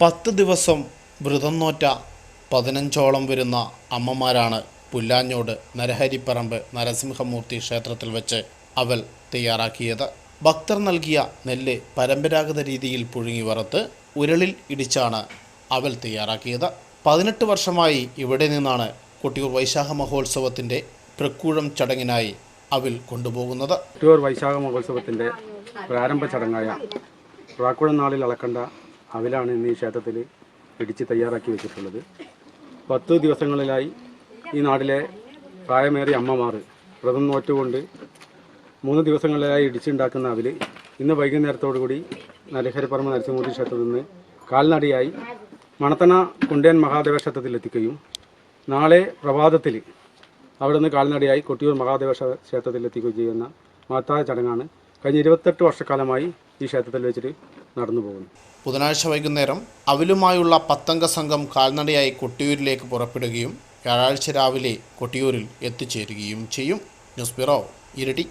പത്ത് ദിവസം വ്രതം നോറ്റ പതിനഞ്ചോളം വരുന്ന അമ്മമാരാണ് പുല്ലാഞ്ഞോട് നരഹരിപ്പറമ്പ് നരസിംഹമൂർത്തി ക്ഷേത്രത്തിൽ വെച്ച് അവൽ തയ്യാറാക്കിയത്. ഭക്തർ നൽകിയ നെല്ല് പരമ്പരാഗത രീതിയിൽ പുഴുങ്ങി വറുത്ത് ഉരളിൽ ഇടിച്ചാണ് അവൽ തയ്യാറാക്കിയത്. പതിനെട്ട് വർഷമായി ഇവിടെ നിന്നാണ് കൊട്ടിയൂർ വൈശാഖ മഹോത്സവത്തിന്റെ പ്രക്കൂഴം ചടങ്ങിനായി അവൽ കൊണ്ടുപോകുന്നത്. കൊട്ടിയൂർ വൈശാഖ മഹോത്സവത്തിന്റെ പ്രാരംഭ ചടങ്ങായ പ്രാക്കുഴം നാളിൽ അളക്കണ്ട അവിലാണ് ഇന്ന് ഈ ക്ഷേത്രത്തിൽ ഇടിച്ച് തയ്യാറാക്കി വെച്ചിട്ടുള്ളത്. പത്ത് ദിവസങ്ങളിലായി ഈ നാട്ടിലെ പ്രായമേറിയ അമ്മമാർ വ്രതം നോറ്റുകൊണ്ട് മൂന്ന് ദിവസങ്ങളിലായി ഇടിച്ചുണ്ടാക്കുന്ന അവിൽ ഇന്ന് വൈകുന്നേരത്തോടുകൂടി നരഹരിപ്പറമ്പ് നരസിംഹമൂർത്തി ക്ഷേത്രത്തിൽ നിന്ന് കാൽനടയായി മണത്തണ കുണ്ടേൻ മഹാദേവ ക്ഷേത്രത്തിൽ എത്തിക്കുകയും നാളെ പ്രഭാതത്തിൽ അവിടുന്ന് കാൽനടയായി കൊട്ടിയൂർ മഹാദേവ ക്ഷേത്രത്തിൽ എത്തിക്കുകയും ചെയ്യുന്ന മഹത്തായ ചടങ്ങാണ്. കഴിഞ്ഞ ഇരുപത്തെട്ട് വർഷക്കാലമായി ഈ ക്ഷേത്രത്തിൽ വെച്ചിട്ട് നടന്നു പോകുന്നു. ബുധനാഴ്ച വൈകുന്നേരം അവിലുമായുള്ള പത്തംഗ സംഘം കാൽനടയായി കൊട്ടിയൂരിലേക്ക് പുറപ്പെടുകയും വ്യാഴാഴ്ച രാവിലെ കൊട്ടിയൂരിൽ എത്തിച്ചേരുകയും ചെയ്യും. ന്യൂസ് ബ്യൂറോ ഇരട്ടി.